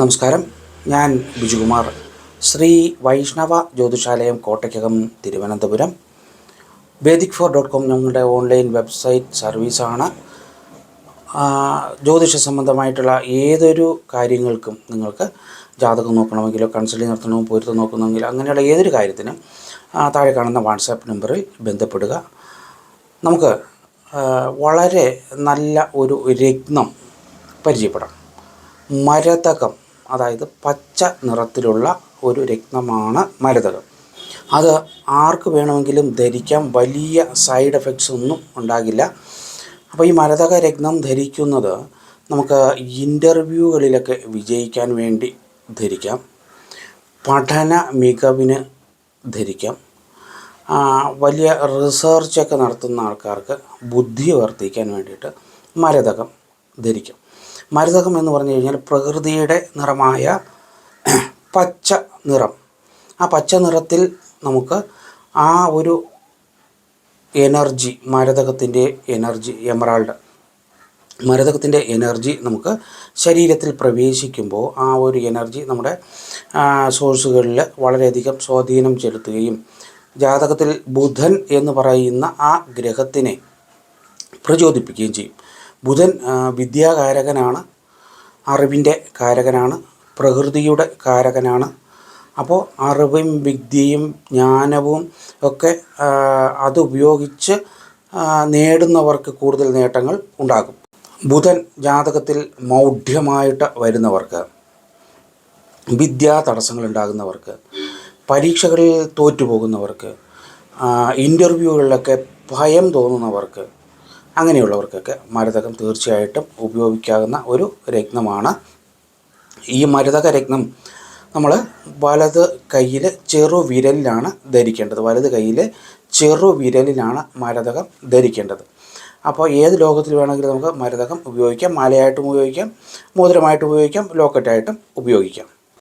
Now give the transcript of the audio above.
നമസ്കാരം. ഞാൻ Bijukumar. Shri Vaishnava Jyothishalayam Kottakkakam Thiruvananthapuram. Vedic four dot com ഞങ്ങളുടെ ഓൺലൈൻ വെബ്സൈറ്റ് സർവീസാണ്. ജ്യോതിഷ സംബന്ധമായിട്ടുള്ള ഏതൊരു കാര്യങ്ങൾക്കും നിങ്ങൾക്ക് ജാതകം നോക്കണമെങ്കിലോ കൺസൾട്ടിങ് നടത്തണമെങ്കിൽ പൊരുത്തം നോക്കണമെങ്കിലോ അങ്ങനെയുള്ള ഏതൊരു കാര്യത്തിനും താഴെ കാണുന്ന വാട്സാപ്പ് നമ്പറിൽ ബന്ധപ്പെടുക. നമുക്ക് വളരെ നല്ല ഒരു രത്നം പരിചയപ്പെടാം. മരതകം. അതായത് പച്ച നിറത്തിലുള്ള ഒരു രക്തമാണ് മരതകം അത് ആർക്ക് വേണമെങ്കിലും ധരിക്കാം. വലിയ സൈഡ് എഫക്ട്സ് ഒന്നും ഉണ്ടാകില്ല. അപ്പോൾ ഈ മരതക രത്നം ധരിക്കുന്നത് നമുക്ക് ഇന്റർവ്യൂകളിലൊക്കെ വിജയിക്കാൻ വേണ്ടി ധരിക്കാം. പഠന മികവിന് ധരിക്കാം. വലിയ റിസർച്ചൊക്കെ നടത്തുന്ന ആൾക്കാർക്ക് ബുദ്ധി വർദ്ധിക്കാൻ വേണ്ടിയിട്ട് മരതകം ധരിക്കും. മരതകം എന്ന് പറഞ്ഞു കഴിഞ്ഞാൽ പ്രകൃതിയുടെ നിറമായ പച്ച നിറം. ആ പച്ച നിറത്തിൽ നമുക്ക് ആ ഒരു എനർജി മരതകത്തിന്റെ എനർജി എമറാൾഡ് മരതകത്തിന്റെ എനർജി നമുക്ക് ശരീരത്തിൽ പ്രവേശിക്കുമ്പോൾ ആ ഒരു എനർജി നമ്മുടെ സോഴ്സുകളിൽ വളരെയധികം സ്വാധീനം ചെലുത്തുകയും ജാതകത്തിൽ ബുധൻ എന്ന് പറയുന്ന ആ ഗ്രഹത്തിനെ പ്രചോദിപ്പിക്കുകയും ചെയ്യും. ബുധൻ വിദ്യാകാരകനാണ് അറിവിന്റെ കാരകനാണ് പ്രകൃതിയുടെ കാരകനാണ്. അപ്പോൾ അറിവും വിദ്യയും ജ്ഞാനവും ഒക്കെ അതുപയോഗിച്ച് നേടുന്നവർക്ക് കൂടുതൽ നേട്ടങ്ങൾ ഉണ്ടാകും. ബുധൻ ജാതകത്തിൽ മൗഢ്യമായിട്ട് വരുന്നവർക്ക് വിദ്യാ തടസ്സങ്ങൾ ഉണ്ടാകുന്നവർക്ക് പരീക്ഷകളിൽ തോറ്റുപോകുന്നവർക്ക് ഇന്റർവ്യൂകളിലൊക്കെ ഭയം തോന്നുന്നവർക്ക് അങ്ങനെയുള്ളവർക്കൊക്കെ മരതകം തീർച്ചയായിട്ടും ഉപയോഗിക്കാവുന്ന ഒരു രത്നമാണ്. ഈ മരതക രത്നം നമ്മൾ വലത് കയ്യിൽ ചെറു വിരലിലാണ് ധരിക്കേണ്ടത്. വലത് കയ്യിൽ ചെറു വിരലിലാണ് മരതകം ധരിക്കേണ്ടത്. അപ്പോൾ ഏത് ലോകത്തിൽ വേണമെങ്കിലും നമുക്ക് മരതകം ഉപയോഗിക്കാം. മാലയായിട്ടും ഉപയോഗിക്കാം. മോതിരമായിട്ടും ഉപയോഗിക്കാം. ലോക്കറ്റായിട്ടും ഉപയോഗിക്കാം.